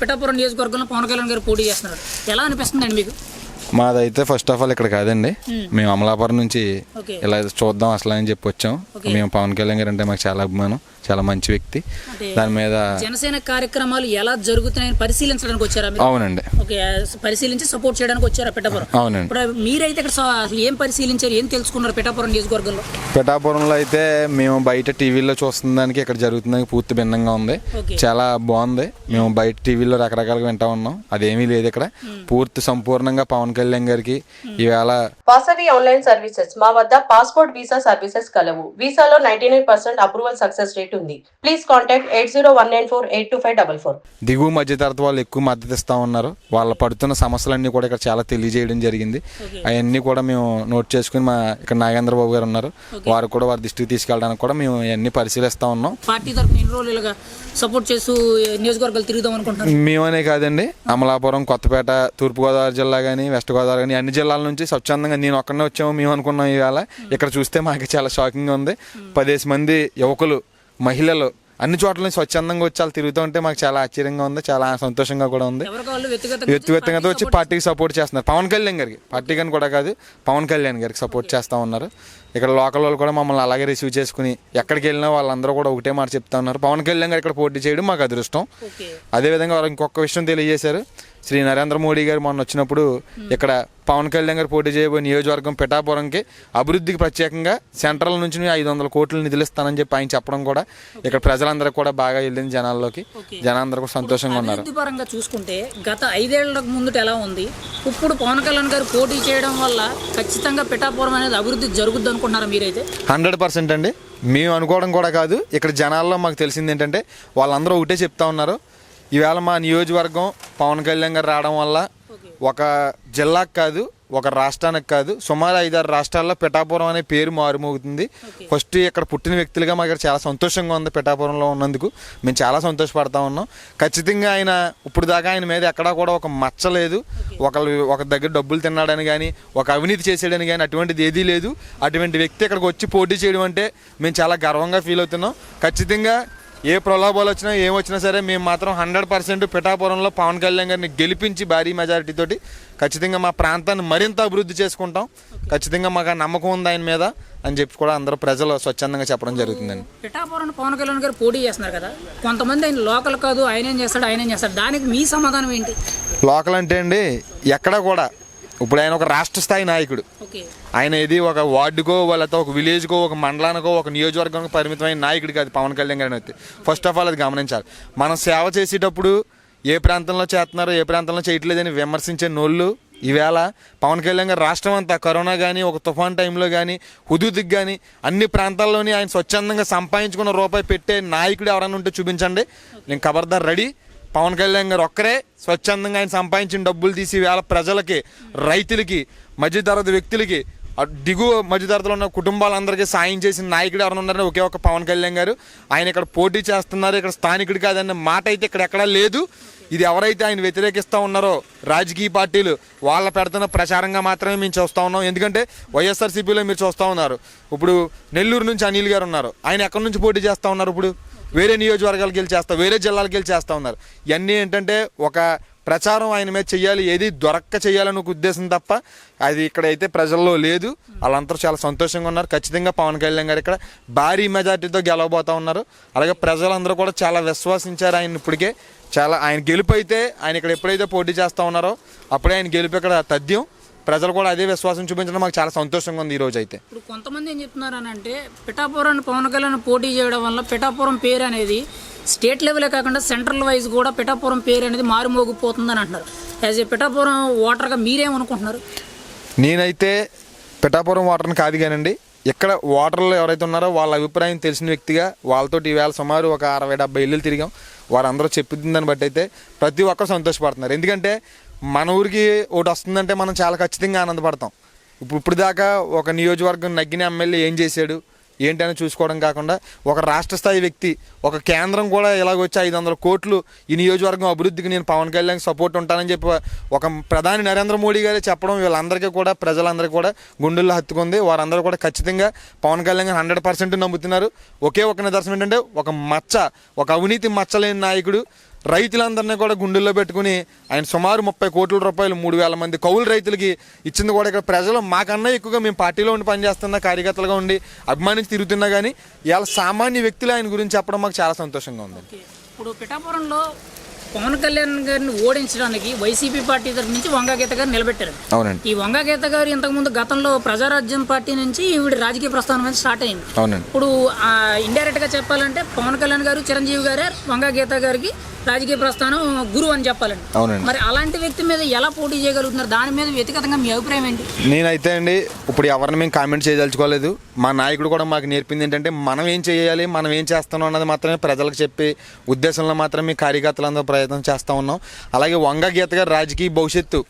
పిఠాపురం నియోజకవర్గంలో పవన్ కళ్యాణ్ గారు పోటీ చేస్తున్నారు. ఎలా అనిపిస్తుందండి మీకు? మాదైతే ఫస్ట్ ఆఫ్ ఆల్ ఇక్కడ కాదండి. మేము అమలాపురం నుంచి ఇలా చూద్దాం అసలు అని చెప్పి వచ్చాం. మేము పవన్ కళ్యాణ్ గారు అంటే మాకు చాలా అభిమానం. చాలా మంచి వ్యక్తి. దాని మీద జనసేన కార్యక్రమాలు ఎలా జరుగుతున్నాయని పరిశీలించడానికి వచ్చారా మీరు? అవునండి. ఓకే పరిశీలించి సపోర్ట్ చేయడానికి వచ్చారా పిఠాపురం అవునండి. ఇప్పుడు మీరైతే ఇక్కడ ఏం పరిశీలించారు ఏం తెలుసుకున్నారు పిఠాపురం నియోజకవర్గంలో? పిఠాపురంలో అయితే మేము బయట టీవీలో చూస్తున్న దానికి ఇక్కడ జరుగుతుందానికి పూర్తి భిన్నంగా ఉంది. చాలా బాగుంది. మేము బయట టీవీలో రకరకాలుగా వింటా ఉన్నాం. అదేమీ లేదు ఇక్కడ. పూర్తి సంపూర్ణంగా పవన్ కళ్యాణ్ గారికి ఈవేళ వాసవి ఆన్లైన్ సర్వీసెస్. మా వద్ద పాస్పోర్ట్ వీసా సర్వీసెస్ కలవు. వీసాలో ninety nine percent approval success rate ఉంది. Please contact eight zero one nine four eight two five double four దిగువ మధ్యతరగతి వాళ్ళు ఎక్కువ మద్దతు ఇస్తా ఉన్నారు. వాళ్ళ పడుతున్న సమస్యలన్నీ కూడా ఇక్కడ చాలా తెలియజేయడం జరిగింది. అవన్నీ కూడా మేము నోట్ చేసుకుని మా ఇక్కడ నాగేంద్ర బాబు గారు ఉన్నారు. వారు కూడా వారి దృష్టికి తీసుకెళ్ళడానికి కూడా మేము అవన్నీ పరిశీలిస్తా ఉన్నాం. పార్టీ తరఫున ఎన్ని రోజులు ఇలాగా సపోర్ట్ చేస్తూ నియోజకవర్గాలు తిరుగుదాం అనుకుంటున్నారు? మేమనే కాదండి. అమలాపురం కొత్తపేట తూర్పుగోదావరి జిల్లా కానీ వెస్ట్ గోదావరి కానీ అన్ని జిల్లాల నుంచి స్వచ్ఛందంగా నేను ఒక్కడనే వచ్చాము మేము అనుకున్నాం ఇవాళ. ఇక్కడ చూస్తే మాకు చాలా షాకింగ్ ఉంది. పదేసి మంది యువకులు మహిళలు అన్ని చోట్ల నుంచి స్వచ్ఛందంగా వచ్చి వాళ్ళు తిరుగుతూ ఉంటే మాకు చాలా ఆశ్చర్యంగా ఉంది చాలా సంతోషంగా కూడా ఉంది. వాళ్ళు వ్యక్తిగతంగా వచ్చి పార్టీకి సపోర్ట్ చేస్తున్నారు. పవన్ కళ్యాణ్ గారికి పార్టీకి అని కూడా కాదు పవన్ కళ్యాణ్ గారికి సపోర్ట్ చేస్తూ ఉన్నారు. ఇక్కడ లోకల్ వాళ్ళు కూడా మమ్మల్ని అలాగే రిసీవ్ చేసుకుని ఎక్కడికి వెళ్ళినా వాళ్ళందరూ కూడా ఒకటే మాట చెప్తా ఉన్నారు. పవన్ కళ్యాణ్ గారు ఇక్కడ పోటీ చేయడం మాకు అదృష్టం. అదేవిధంగా వారు ఇంకొక విషయం తెలియజేశారు. శ్రీ నరేంద్ర మోడీ గారు మొన్న వచ్చినప్పుడు ఇక్కడ పవన్ కళ్యాణ్ గారు పోటీ చేయబోయే నియోజకవర్గం పిఠాపురంకి అభివృద్ధికి ప్రత్యేకంగా సెంట్రల్ నుంచి ఐదు వందల కోట్లు నిధులు ఇస్తానని చెప్పి ఆయన చెప్పడం కూడా ఇక్కడ ప్రజలందరూ కూడా బాగా వెళ్ళింది జనాల్లోకి. జనాలందరూ కూడా సంతోషంగా ఉన్నారు. పరంగా చూసుకుంటే గత ఐదేళ్ళకు ముందుట ఎలా ఉంది? ఇప్పుడు పవన్ కళ్యాణ్ గారు పోటీ చేయడం వల్ల ఖచ్చితంగా పిఠాపురం అనేది అభివృద్ధి జరుగుద్ది అనుకుంటున్నారా మీరైతే? హండ్రెడ్ పర్సెంట్ అండి. మేము అనుకోవడం కూడా కాదు. ఇక్కడ జనాల్లో మాకు తెలిసింది ఏంటంటే వాళ్ళందరూ ఒకటే చెప్తా ఉన్నారు. ఈవేళ మా నియోజకవర్గం పవన్ కళ్యాణ్ గారు రావడం వల్ల ఒక జిల్లాకు కాదు ఒక రాష్ట్రానికి కాదు సుమారు ఐదారు రాష్ట్రాల్లో పిఠాపురం అనే పేరు మారుమోగుతుంది. ఫస్ట్ ఇక్కడ పుట్టిన వ్యక్తులుగా మాకు చాలా సంతోషంగా ఉంది పిఠాపురంలో ఉన్నందుకు. మేము చాలా సంతోషపడతా ఉన్నాం. ఖచ్చితంగా ఆయన ఇప్పుడు దాకా ఆయన మీద ఎక్కడా కూడా ఒక మచ్చ లేదు. ఒకళ్ళు ఒక దగ్గర డబ్బులు తిన్నాడని కానీ ఒక అవినీతి చేసాడని కానీ అటువంటిది ఏదీ లేదు. అటువంటి వ్యక్తి ఇక్కడికి వచ్చి పోటీ చేయడం అంటే మేము చాలా గర్వంగా ఫీల్ అవుతున్నాం. ఖచ్చితంగా ఏ ప్రలోభాలు వచ్చినా ఏం వచ్చినా సరే మేము మాత్రం హండ్రెడ్ పర్సెంట్ పిఠాపురంలో పవన్ కళ్యాణ్ గారిని గెలిపించి భారీ మెజారిటీ తోటి ఖచ్చితంగా మా ప్రాంతాన్ని మరింత అభివృద్ధి చేసుకుంటాం. ఖచ్చితంగా మాకు నమ్మకం ఉంది ఆయన మీద అని చెప్పి కూడా అందరూ ప్రజలు స్వచ్ఛందంగా చెప్పడం జరుగుతుందండి. పిఠాపురం పవన్ కళ్యాణ్ గారు పోటీ చేస్తున్నారు కదా కొంతమంది ఆయన లోకల్ కాదు ఆయన ఏం చేస్తాడు ఆయన ఏం చేస్తాడు దానికి మీ సమాధానం ఏంటి? లోకల్ అంటే అండి ఎక్కడ కూడా ఇప్పుడు ఆయన ఒక రాష్ట్ర స్థాయి నాయకుడు. ఆయన ఇది ఒక వార్డుకో లేకపోతే ఒక విలేజ్కో ఒక మండలానికో ఒక నియోజకవర్గానికి పరిమితమైన నాయకుడు కాదు పవన్ కళ్యాణ్ గారిని అయితే ఫస్ట్ ఆఫ్ ఆల్ అది గమనించాలి. మనం సేవ చేసేటప్పుడు ఏ ప్రాంతంలో చేస్తున్నారో ఏ ప్రాంతంలో చేయట్లేదని విమర్శించే నోళ్ళు ఈవేళ పవన్ కళ్యాణ్ గారు రాష్ట్రం అంతా కరోనా కానీ ఒక తుఫాన్ టైంలో కానీ హుదూదికి కానీ అన్ని ప్రాంతాల్లోని ఆయన స్వచ్ఛందంగా సంపాదించుకున్న రూపాయి పెట్టే నాయకుడు ఎవరైనా ఉంటే చూపించండి. నేను ఖబర్దార్ రెడీ. పవన్ కళ్యాణ్ గారు ఒక్కరే స్వచ్ఛందంగా ఆయన సంపాదించిన డబ్బులు తీసి వేళ ప్రజలకి రైతులకి మధ్యతరగతి వ్యక్తులకి దిగువ మధ్యతరగతిలో ఉన్న కుటుంబాలందరికీ సాయం చేసిన నాయకుడు ఎవరైనా ఉన్నారని ఒకే ఒక పవన్ కళ్యాణ్ గారు. ఆయన ఇక్కడ పోటీ చేస్తున్నారు. ఇక్కడ స్థానికుడు కాదన్న మాట అయితే ఇక్కడ ఎక్కడా లేదు. ఇది ఎవరైతే ఆయన వ్యతిరేకిస్తూ ఉన్నారో రాజకీయ పార్టీలు వాళ్ళ పెడుతున్న ప్రచారంగా మాత్రమే మేము చూస్తూ ఉన్నాం. ఎందుకంటే వైఎస్ఆర్సీపీలో మీరు చూస్తూ ఉన్నారు. ఇప్పుడు నెల్లూరు నుంచి అనిల్ గారు ఉన్నారు. ఆయన ఎక్కడి నుంచి పోటీ చేస్తూ ఉన్నారు ఇప్పుడు? వేరే నియోజకవర్గాలకు వెళ్ళి చేస్తా వేరే జిల్లాలకు వెళ్ళి చేస్తూ ఉన్నారు. ఇవన్నీ ఏంటంటే ఒక ప్రచారం ఆయన మీద చేయాలి ఏది దొరక్క చేయాలని ఒక ఉద్దేశం తప్ప అది ఇక్కడైతే ప్రజల్లో లేదు. వాళ్ళందరూ చాలా సంతోషంగా ఉన్నారు. ఖచ్చితంగా పవన్ కళ్యాణ్ గారు ఇక్కడ భారీ మెజార్టీతో గెలవబోతా ఉన్నారు. అలాగే ప్రజలందరూ కూడా చాలా విశ్వసించారు ఆయన ఇప్పటికే. చాలా ఆయన గెలుపు అయితే ఆయన ఇక్కడ ఎప్పుడైతే పోటీ చేస్తూ ఉన్నారో అప్పుడే ఆయన గెలుపు ఇక్కడ తథ్యం. ప్రజలు కూడా అదే విశ్వాసం చూపించడం మాకు చాలా సంతోషంగా ఉంది ఈ రోజు అయితే. ఇప్పుడు కొంతమంది ఏం చెప్తున్నారు అని అంటే పిఠాపురాన్ని పవన్ కళ్యాణ్ పోటీ చేయడం వల్ల పిఠాపురం పేరు అనేది స్టేట్ లెవెలే కాకుండా సెంట్రల్ వైజ్ కూడా పిఠాపురం పేరు అనేది మారుమోగిపోతుందని అంటున్నారు. యాజ్ ఏ పిఠాపురం ఓటర్గా మీరేమనుకుంటున్నారు నేనైతే పిఠాపురం వాటర్ని కాదు కానండి ఇక్కడ వాటర్లో ఎవరైతే ఉన్నారో వాళ్ళ అభిప్రాయం తెలిసిన వ్యక్తిగా వాళ్ళతోటి ఈవేళ సుమారు ఒక అరవై డెబ్బై ఇల్లులు తిరిగాం. వారందరూ చెప్పిందని బట్టి అయితే ప్రతి ఒక్కరు సంతోషపడుతున్నారు. ఎందుకంటే మన ఊరికి ఒకటి వస్తుందంటే మనం చాలా ఖచ్చితంగా ఆనందపడతాం. ఇప్పుడు ఇప్పుడు దాకా ఒక నియోజకవర్గం నగ్గిన ఎమ్మెల్యే ఏం చేశాడు? ఏంటని చూసుకోవడం కాకుండా ఒక రాష్ట్ర స్థాయి వ్యక్తి ఒక కేంద్రం కూడా ఇలాగొచ్చి ఐదు వందల కోట్లు ఈ నియోజకవర్గం అభివృద్ధికి నేను పవన్ కళ్యాణ్ సపోర్ట్ ఉంటానని చెప్పి ఒక ప్రధాని నరేంద్ర మోడీ గారే చెప్పడం వీళ్ళందరికీ కూడా ప్రజలందరికీ కూడా గుండెల్లో హత్తుకుంది. వారందరూ కూడా ఖచ్చితంగా పవన్ కళ్యాణ్ హండ్రెడ్ పర్సెంట్ నమ్ముతున్నారు. ఒకే ఒక నిదర్శనం ఏంటంటే ఒక మచ్చ ఒక అవినీతి మచ్చలేని నాయకుడు రైతులందరినీ కూడా గుండెల్లో పెట్టుకుని ఆయన సుమారు ముప్పై కోట్ల రూపాయలు మూడు వేల మంది కౌలు రైతులకి ఇచ్చింది కూడా ఇక్కడ ప్రజలు మాకన్నా ఎక్కువగా మేము పార్టీలో ఉండి పనిచేస్తున్న కార్యకర్తలుగా ఉండి అభిమానించి తిరుగుతున్నా కానీ ఇవాళ సామాన్య వ్యక్తులు ఆయన గురించి చెప్పడం మాకు చాలా సంతోషంగా ఉంది. ఇప్పుడు పిఠాపురంలో పవన్ కళ్యాణ్ గారిని ఓడించడానికి వైసీపీ పార్టీ తరఫు నుంచి వంగాగీత గారు నిలబెట్టారు. అవునండి. ఈ వంగాగీత గారు ఇంతకుముందు గతంలో ప్రజారాజ్యం పార్టీ నుంచి ఈవిడ రాజకీయ ప్రస్థానం అనేది స్టార్ట్ అయింది. అవునండి. ఇప్పుడు ఇండైరెక్ట్గా చెప్పాలంటే పవన్ కళ్యాణ్ గారు చిరంజీవి గారే వంగాగీత గారికి రాజకీయ ప్రస్థానం గురువు అని చెప్పాలండి. అవునండి. మరి అలాంటి వ్యక్తి మీద ఎలా పోటీ చేయగలుగుతున్నారు? దాని మీద వ్యక్తిగతంగా మీ అభిప్రాయం ఏంటి? నేనైతే అండి ఇప్పుడు ఎవరిని మేము కామెంట్ చేయదలుచుకోలేదు. మా నాయకుడు కూడా మాకు నేర్పింది ఏంటంటే మనం ఏం చేయాలి మనం ఏం చేస్తున్నాం అన్నది మాత్రమే ప్రజలకు చెప్పే ఉద్దేశంలో మాత్రమే కార్యకర్తలందరూ ప్రయత్నం చేస్తూ ఉన్నాం. అలాగే వంగ గీత గారి రాజకీయ భవిష్యత్తు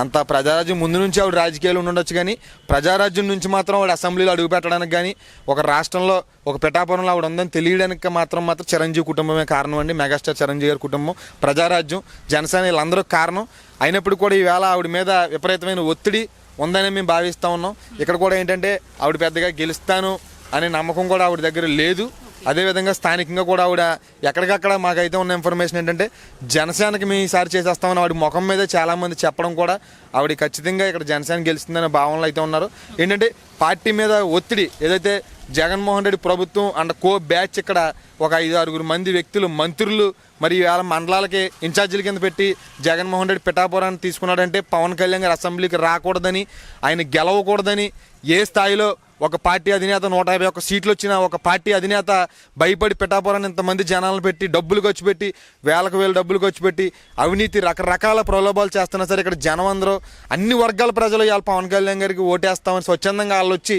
అంత ప్రజారాజ్యం ముందు నుంచి ఆవిడ రాజకీయాలు ఉండొచ్చు కానీ ప్రజారాజ్యం నుంచి మాత్రం ఆవిడ అసెంబ్లీలో అడుగు పెట్టడానికి కానీ ఒక రాష్ట్రంలో ఒక పిఠాపురంలో ఆవిడ ఉందని తెలియడానికి మాత్రం మాత్రం చిరంజీవి కుటుంబమే కారణం అండి. మెగాస్టార్ చిరంజీవి గారి కుటుంబం. ప్రజారాజ్యం జనసేన వీళ్ళందరూ కారణం. అయినప్పుడు కూడా ఈవేళ ఆవిడ మీద విపరీతమైన ఒత్తిడి ఉందని మేము భావిస్తూ ఉన్నాం. ఇక్కడ కూడా ఏంటంటే ఆవిడ పెద్దగా గెలుస్తాను అనే నమ్మకం కూడా ఆవిడ దగ్గర లేదు. అదేవిధంగా స్థానికంగా కూడా ఆవిడ ఎక్కడికక్కడ మాకైతే ఉన్న ఇన్ఫర్మేషన్ ఏంటంటే జనసేనకి మేము ఈసారి చేసేస్తామని ఆవిడ ముఖం మీద చాలామంది చెప్పడం కూడా ఆవిడ ఖచ్చితంగా ఇక్కడ జనసేన గెలుస్తుందనే భావనలో అయితే ఉన్నారు. ఏంటంటే పార్టీ మీద ఒత్తిడి ఏదైతే జగన్మోహన్ రెడ్డి ప్రభుత్వం అండ్ కో బ్యాచ్ ఇక్కడ ఒక ఐదు ఆరుగురు మంది వ్యక్తులు మంత్రులు మరి వాళ్ళ మండలాలకి ఇన్ఛార్జీల కింద పెట్టి జగన్మోహన్ రెడ్డి పిఠాపురాన్ని తీసుకున్నాడంటే పవన్ కళ్యాణ్ గారు అసెంబ్లీకి రాకూడదని ఆయన గెలవకూడదని ఏ స్థాయిలో ఒక పార్టీ అధినేత నూట యాభై ఒక్క సీట్లు వచ్చిన ఒక పార్టీ అధినేత భయపడి పిఠాపురాన్ని ఇంతమంది జనాలను పెట్టి డబ్బులు ఖర్చు పెట్టి వేలకు వేలు డబ్బులు ఖర్చు పెట్టి అవినీతి రకరకాల ప్రలోభాలు చేస్తున్నా సరే ఇక్కడ జనం అందరూ అన్ని వర్గాల ప్రజలు ఇవాళ పవన్ కళ్యాణ్ గారికి ఓటేస్తామని స్వచ్ఛందంగా వాళ్ళు వచ్చి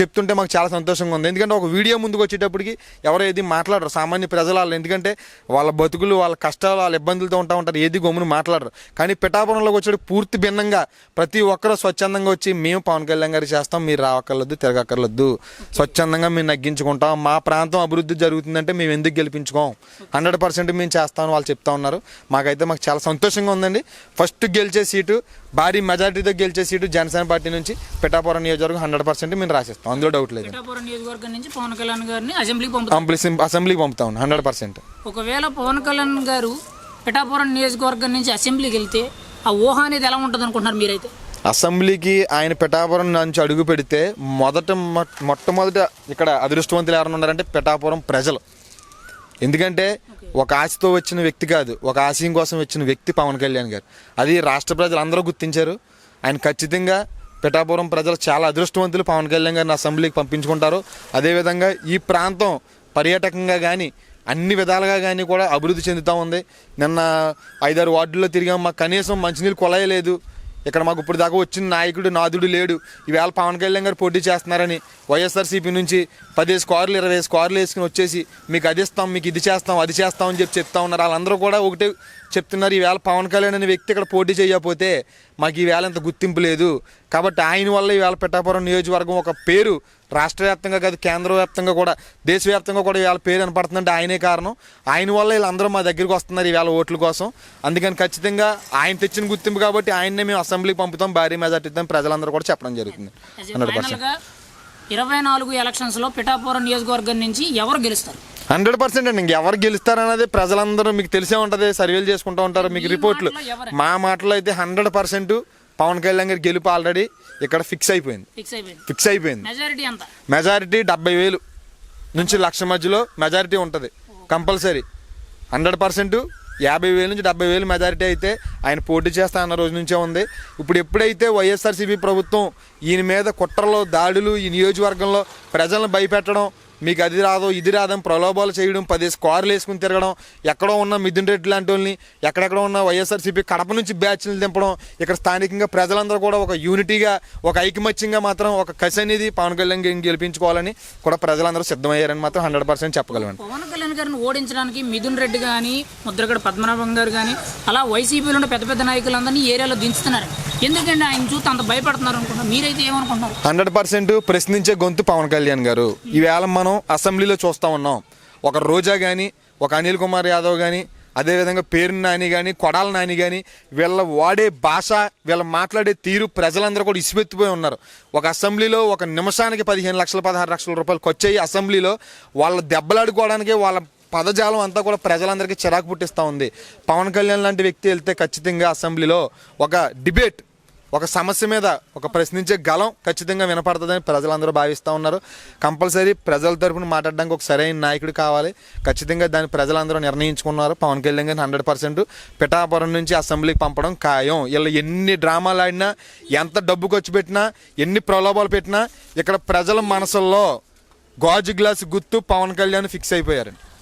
చెప్తుంటే మాకు చాలా సంతోషంగా ఉంది. ఎందుకంటే ఒక వీడియో ముందుకు వచ్చేటప్పటికి ఎవరు ఏది మాట్లాడరు. సామాన్య ప్రజలు వాళ్ళు ఎందుకంటే వాళ్ళ బతుకులు వాళ్ళ కష్టాలు వాళ్ళ ఇబ్బందులతో ఉంటా ఉంటారు. ఏది గమ్మును మాట్లాడరు. కానీ పిఠాపురంలోకి వచ్చేటప్పుడు పూర్తి భిన్నంగా ప్రతి ఒక్కరూ స్వచ్ఛందంగా వచ్చి మేము పవన్ కళ్యాణ్ గారికి చేస్తాం. మీరు రావక్కర్లేదు తిరగక్కర్లేదు. స్వచ్ఛందంగా మేము నగ్గించుకుంటాం. మా ప్రాంతం అభివృద్ధి జరుగుతుందంటే మేము ఎందుకు గెలిపించుకోం? హండ్రెడ్ పర్సెంట్ మేము చేస్తామని వాళ్ళు చెప్తా ఉన్నారు. మాకైతే మాకు చాలా సంతోషంగా ఉందండి. ఫస్ట్ గెలిచే సీటు భారీ మెజారిటీతో గెలిచే సీటు జనసేన పార్టీ నుంచి పిఠాపురం నియోజకవర్గం హండ్రెడ్ పర్సెంట్ మేము రాసిస్తాం. అందులో డౌట్ లేదు. పిఠాపురం నియోజకవర్గం నుంచి పవన్ కళ్యాణ్ గారిని అసెంబ్లీకి అసెంబ్లీకి పంపుతాం హండ్రెడ్ పర్సెంట్ ఒకవేళ పవన్ కళ్యాణ్ గారు పిఠాపురం నియోజకవర్గం నుంచి అసెంబ్లీకి వెళ్తే ఆ ఊహ అనేది ఎలా ఉంటుంది అనుకుంటున్నారు మీరైతే? అసెంబ్లీకి ఆయన పిఠాపురం నుంచి అడుగు పెడితే మొదట మొట్టమొదట ఇక్కడ అదృష్టవంతులు ఎవరైనా ఉన్నారంటే పిఠాపురం ప్రజలు. ఎందుకంటే ఒక ఆశతో వచ్చిన వ్యక్తి కాదు ఒక ఆశయం కోసం వచ్చిన వ్యక్తి పవన్ కళ్యాణ్ గారు. అది రాష్ట్ర ప్రజలు అందరూ గుర్తించారు. ఆయన ఖచ్చితంగా పిఠాపురం ప్రజలు చాలా అదృష్టవంతులు. పవన్ కళ్యాణ్ గారిని అసెంబ్లీకి పంపించుకుంటారు. అదేవిధంగా ఈ ప్రాంతం పర్యాటకంగా కానీ అన్ని విధాలుగా కానీ కూడా అభివృద్ధి చెందుతూ ఉంది. నిన్న ఐదారు వార్డుల్లో తిరిగాం. మాకు కనీసం మంచినీళ్ళు కొలాయలేదు. ఇక్కడ మాకు ఇప్పుడు దాకా వచ్చిన నాయకుడు నాదుడు లేడు. ఈవేళ పవన్ కళ్యాణ్ గారు పోటీ చేస్తున్నారని వైఎస్ఆర్సీపీ నుంచి పదిహేను స్క్వార్లు ఇరవై స్క్వార్లు వేసుకుని వచ్చేసి మీకు అది ఇస్తాం మీకు ఇది చేస్తాం అది చేస్తాం అని చెప్పి చెప్తా ఉన్నారు. వాళ్ళందరూ కూడా ఒకటే చెప్తున్నారు. ఈవేళ పవన్ కళ్యాణ్ అనే వ్యక్తి ఇక్కడ పోటీ చేయకపోతే మాకు ఈవేళ ఇంత గుర్తింపు లేదు. కాబట్టి ఆయన వల్ల ఈవేళ పిఠాపురం నియోజకవర్గం ఒక పేరు రాష్ట్ర వ్యాప్తంగా కాదు కేంద్ర వ్యాప్తంగా కూడా దేశవ్యాప్తంగా కూడా ఇవాళ పేరు కనపడుతుందంటే ఆయనే కారణం. ఆయన వల్ల వీళ్ళందరూ మా దగ్గరికి వస్తున్నారు ఈవేళ ఓట్ల కోసం. అందుకని ఖచ్చితంగా ఆయన తెచ్చిన గుర్తింపు కాబట్టి ఆయన్నే మేము అసెంబ్లీకి పంపుతాం భారీ మెజార్టీ ఇద్దాం ప్రజలందరూ కూడా చెప్పడం జరుగుతుంది. Hundred percent. ఇరవై నాలుగు ఎలక్షన్స్లో పిఠాపురం నియోజకవర్గం నుంచి ఎవరు గెలుస్తారు? హండ్రెడ్ పర్సెంట్ అండి. ఇంకెవరు గెలుస్తారన్నది ప్రజలందరూ మీకు తెలిసే ఉంటుంది సర్వేలు చేసుకుంటూ ఉంటారు మీకు రిపోర్ట్లు. ఎవరు? మా మాటలో అయితే హండ్రెడ్ పర్సెంట్ పవన్ కళ్యాణ్ గారి గెలుపు ఆల్రెడీ ఇక్కడ ఫిక్స్ అయిపోయింది. ఫిక్స్ అయిపోయింది. మెజారిటీ డెబ్బై వేలు నుంచి లక్ష మధ్యలో మెజారిటీ ఉంటుంది కంపల్సరీ. హండ్రెడ్ పర్సెంట్ యాభై వేల నుంచి డెబ్బై వేలు మెజారిటీ అయితే ఆయన పోటీ చేస్తా అన్న రోజు నుంచే ఉంది. ఇప్పుడు ఎప్పుడైతే వైఎస్ఆర్సీపీ ప్రభుత్వం ఈయన మీద కుట్రలు దాడులు ఈ నియోజకవర్గంలో ప్రజలను భయపెట్టడం మీకు అది రాదు ఇది రాదని ప్రలోభాలు చేయడం పది స్క్వార్లు వేసుకుని తిరగడం ఎక్కడో ఉన్న మిథున్ రెడ్డి లాంటి వాళ్ళని ఎక్కడెక్కడ ఉన్న వైఎస్ఆర్సీపీ కడప నుంచి బ్యాచ్లు దింపడం ఇక్కడ స్థానికంగా ప్రజలందరూ కూడా ఒక యూనిటీగా ఒక ఐకమత్యంగా మాత్రం ఒక కసి అనేది పవన్ కళ్యాణ్ గారిని గెలిపించుకోవాలని కూడా ప్రజలందరూ సిద్ధమయ్యారని మాత్రం హండ్రెడ్ పర్సెంట్ చెప్పగలను పవన్ కళ్యాణ్ గారిని ఓడించడానికి మిథున్ రెడ్డి కానీ ముద్రగడ పద్మనాభం గారు కానీ అలా వైసీపీలో ఉన్న పెద్ద పెద్ద నాయకులందరినీ ఏరియాలో దించుతున్నారు ఎందుకంటే ఆయన చూస్తే అంత భయపడుతున్నారు అనుకుంటున్నారు మీరైతే ఏమనుకుంటున్నారు? హండ్రెడ్ పర్సెంట్ ప్రశ్నించే గొంతు పవన్ కళ్యాణ్ గారు. ఈవేళ మనం అసెంబ్లీలో చూస్తూ ఉన్నాం. ఒక రోజా కానీ ఒక అనిల్ కుమార్ యాదవ్ కానీ అదేవిధంగా పేరు నాని కానీ కొడాల నాని కానీ వీళ్ళ వాడే భాష వీళ్ళ మాట్లాడే తీరు ప్రజలందరూ కూడా ఇసుపెత్తిపోయి ఉన్నారు. ఒక అసెంబ్లీలో ఒక నిమిషానికి పదిహేను లక్షల పదహారు లక్షల రూపాయలు ఖర్చు అయ్యి అసెంబ్లీలో వాళ్ళ దెబ్బలాడుకోవడానికి వాళ్ళ పదజాలం అంతా కూడా ప్రజలందరికీ చిరాకు పుట్టిస్తూ ఉంది. పవన్ కళ్యాణ్ లాంటి వ్యక్తి వెళ్తే ఖచ్చితంగా అసెంబ్లీలో ఒక డిబేట్ ఒక సమస్య మీద ఒక ప్రశ్నించే గలం ఖచ్చితంగా వినపడుతుందని ప్రజలందరూ భావిస్తూ ఉన్నారు. కంపల్సరీ ప్రజల తరపున మాట్లాడడానికి ఒక సరైన నాయకుడు కావాలి. ఖచ్చితంగా దాన్ని ప్రజలందరూ నిర్ణయించుకున్నారు. పవన్ కళ్యాణ్ గారిని హండ్రెడ్ పర్సెంట్ పిఠాపురం నుంచి అసెంబ్లీకి పంపడం ఖాయం. వీళ్ళు ఎన్ని డ్రామాలు ఆడినా ఎంత డబ్బు ఖర్చు పెట్టినా ఎన్ని ప్రలోభాలు పెట్టినా ఇక్కడ ప్రజల మనసుల్లో గాజు గ్లాస్ గుర్తు పవన్ కళ్యాణ్ ఫిక్స్ అయిపోయారు.